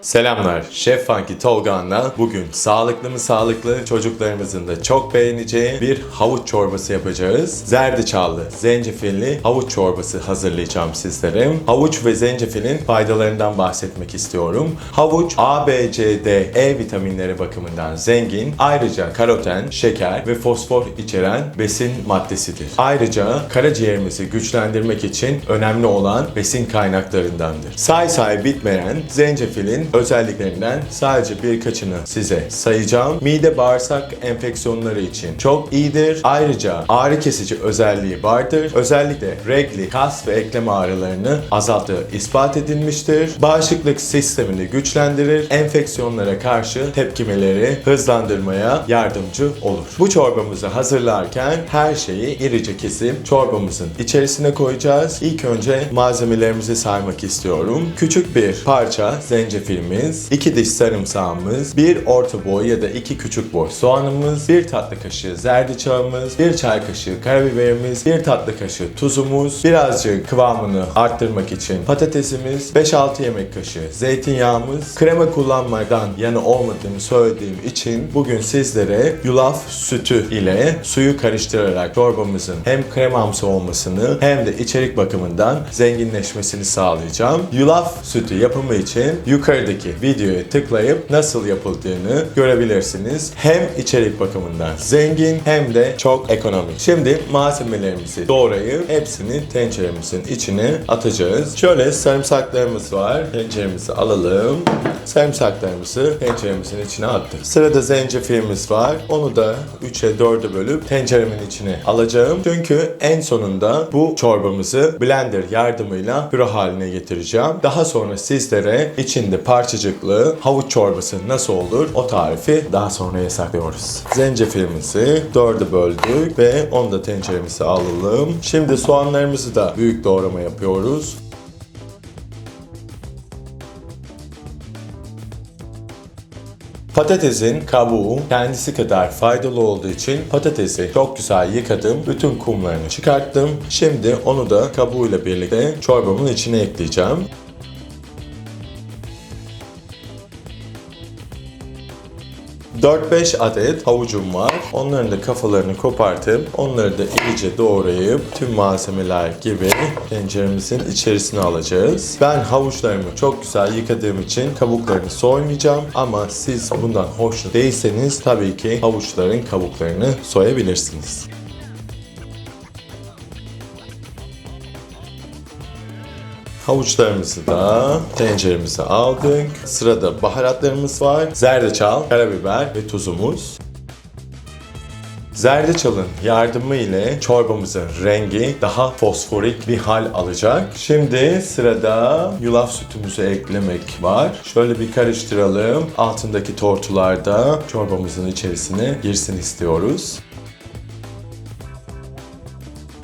Selamlar, Şef Funky Tolga'nla bugün sağlıklı mı sağlıklı çocuklarımızın da çok beğeneceği bir havuç çorbası yapacağız. Zerdeçallı, zencefilli havuç çorbası hazırlayacağım sizlere. Havuç ve zencefilin faydalarından bahsetmek istiyorum. Havuç A, B, C, D, E vitaminleri bakımından zengin. Ayrıca karoten, şeker ve fosfor içeren besin maddesidir. Ayrıca karaciğerimizi güçlendirmek için önemli olan besin kaynaklarındandır. Say say bitmeyen zencefilin özelliklerinden sadece birkaçını size sayacağım. Mide bağırsak enfeksiyonları için çok iyidir. Ayrıca ağrı kesici özelliği vardır. Özellikle regli, kas ve eklem ağrılarını azalttığı ispat edilmiştir. Bağışıklık sistemini güçlendirir. Enfeksiyonlara karşı tepkimeleri hızlandırmaya yardımcı olur. Bu çorbamızı hazırlarken her şeyi irice kesip çorbamızın içerisine koyacağız. İlk önce malzemelerimizi saymak istiyorum. Küçük bir parça zencefilimiz, iki diş sarımsağımız, bir orta boy ya da iki küçük boy soğanımız, bir tatlı kaşığı zerdeçalımız, bir çay kaşığı karabiberimiz, bir tatlı kaşığı tuzumuz, birazcık kıvamını arttırmak için patatesimiz, 5-6 yemek kaşığı zeytinyağımız, krema kullanmadan yana olmadığımı söylediğim için bugün sizlere yulaf sütü ile suyu karıştırarak çorbamızın hem kremamsı olmasını hem de içerik bakımından zenginleşmesini sağlayacağım. Yulaf sütü yapımı için yukarıdaki videoya tıklayıp nasıl yapıldığını görebilirsiniz. Hem içerik bakımından zengin hem de çok ekonomik. Şimdi malzemelerimizi doğrayıp hepsini tenceremizin içine atacağız. Şöyle sarımsaklarımız var. Tenceremizi alalım. Sarımsaklarımızı tenceremizin içine attık. Sırada zencefilimiz var. Onu da 3'e 4'e bölüp tenceremin içine alacağım. Çünkü en sonunda bu çorbamızı blender yardımıyla püre haline getireceğim. Daha sonra sizlere içinde parçacıklı havuç çorbası nasıl olur o tarifi daha sonra saklıyoruz. Zencefilimizi 4'e böldük ve onu da tenceremize alalım. Şimdi soğanlarımızı da büyük doğrama yapıyoruz. Patatesin kabuğu kendisi kadar faydalı olduğu için patatesi çok güzel yıkadım. Bütün kumlarını çıkarttım. Şimdi onu da kabuğuyla birlikte çorbamın içine ekleyeceğim. ...4-5 adet havucum var. Onların da kafalarını kopartıp... ...onları da iyice doğrayıp... ...tüm malzemeler gibi tenceremizin içerisine alacağız. Ben havuçlarımı çok güzel yıkadığım için... ...kabuklarını soymayacağım. Ama siz bundan hoşnut değilseniz... ...tabii ki havuçların kabuklarını soyabilirsiniz. Havuçlarımızı da tenceremize aldık. Sırada baharatlarımız var. Zerdeçal, karabiber ve tuzumuz. Zerdeçalın yardımı ile çorbamızın rengi daha fosforik bir hal alacak. Şimdi sırada yulaf sütümüzü eklemek var. Şöyle bir karıştıralım. Altındaki tortular da çorbamızın içerisine girsin istiyoruz.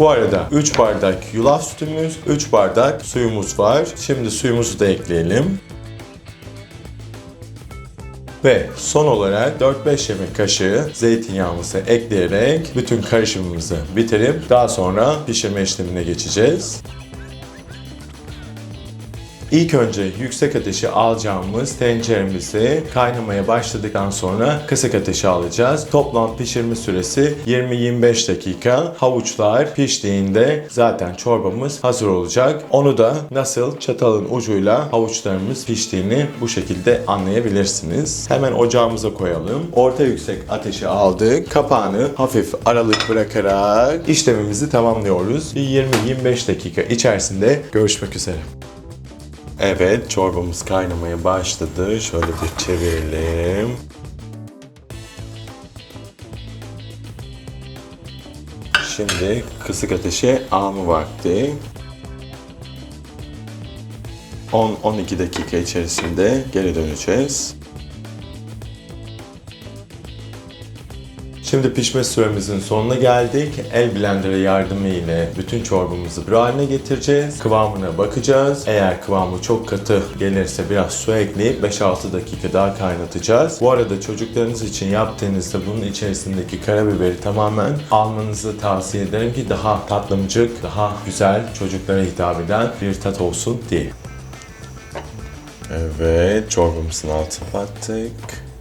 Bu arada 3 bardak yulaf sütümüz, 3 bardak suyumuz var. Şimdi suyumuzu da ekleyelim. Ve son olarak 4-5 yemek kaşığı zeytinyağımızı ekleyerek bütün karışımımızı bitirip daha sonra pişirme işlemine geçeceğiz. İlk önce yüksek ateşe alacağımız tenceremizi kaynamaya başladıktan sonra kısık ateşe alacağız. Toplam pişirme süresi 20-25 dakika. Havuçlar piştiğinde zaten çorbamız hazır olacak. Onu da nasıl çatalın ucuyla havuçlarımız piştiğini bu şekilde anlayabilirsiniz. Hemen ocağımıza koyalım. Orta yüksek ateşe aldık. Kapağını hafif aralık bırakarak işlemimizi tamamlıyoruz. Bir 20-25 dakika içerisinde görüşmek üzere. Evet, çorbamız kaynamaya başladı. Şöyle bir çevirelim. Şimdi kısık ateşe alma vakti. 10-12 dakika içerisinde geri döneceğiz. Şimdi pişme süremizin sonuna geldik. El blenderı yardımı ile bütün çorbamızı bir haline getireceğiz. Kıvamına bakacağız. Eğer kıvamı çok katı gelirse biraz su ekleyip 5-6 dakika daha kaynatacağız. Bu arada çocuklarınız için yaptığınızda bunun içerisindeki karabiberi tamamen almanızı tavsiye ederim ki daha tatlımcık, daha güzel çocuklara hitap eden bir tat olsun diye. Evet, çorbamızın altına battık.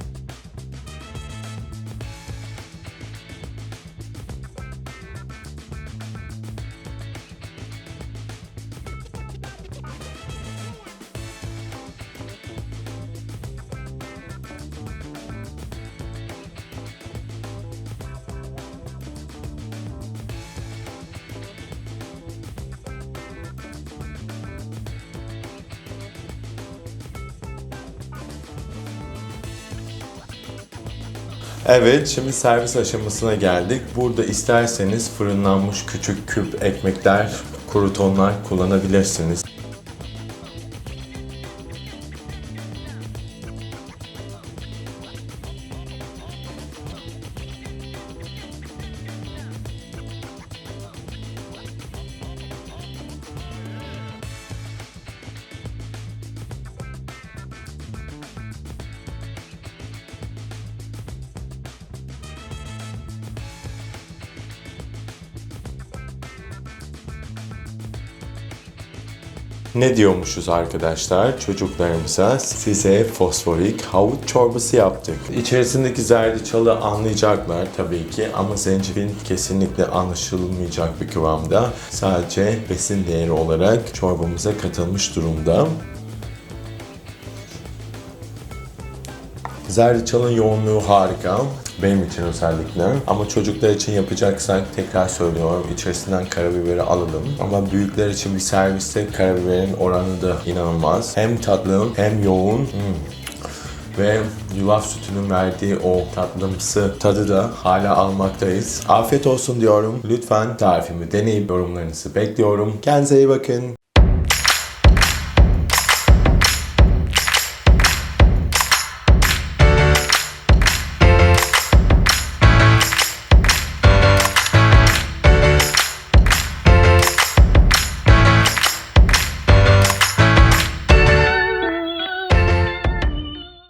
Evet, şimdi servis aşamasına geldik. Burada isterseniz fırınlanmış küçük küp ekmekler, krutonlar kullanabilirsiniz. Ne diyormuşuz arkadaşlar? Çocuklarımıza size fosforik havuç çorbası yaptık. İçerisindeki zerdeçalı anlayacaklar tabii ki ama zencefil kesinlikle anlaşılmayacak bir kıvamda. Sadece besin değeri olarak çorbamıza katılmış durumda. Zerdeçalın yoğunluğu harika. Benim için özellikle. Ama çocuklar için yapacaksak tekrar söylüyorum içerisinden karabiberi alalım. Ama büyükler için bir serviste karabiberin oranı da inanılmaz. Hem tatlı hem yoğun. Hmm. Ve yulaf sütünün verdiği o tatlımsı tadı da hala almaktayız. Afiyet olsun diyorum. Lütfen tarifimi deneyip yorumlarınızı bekliyorum. Kendinize iyi bakın.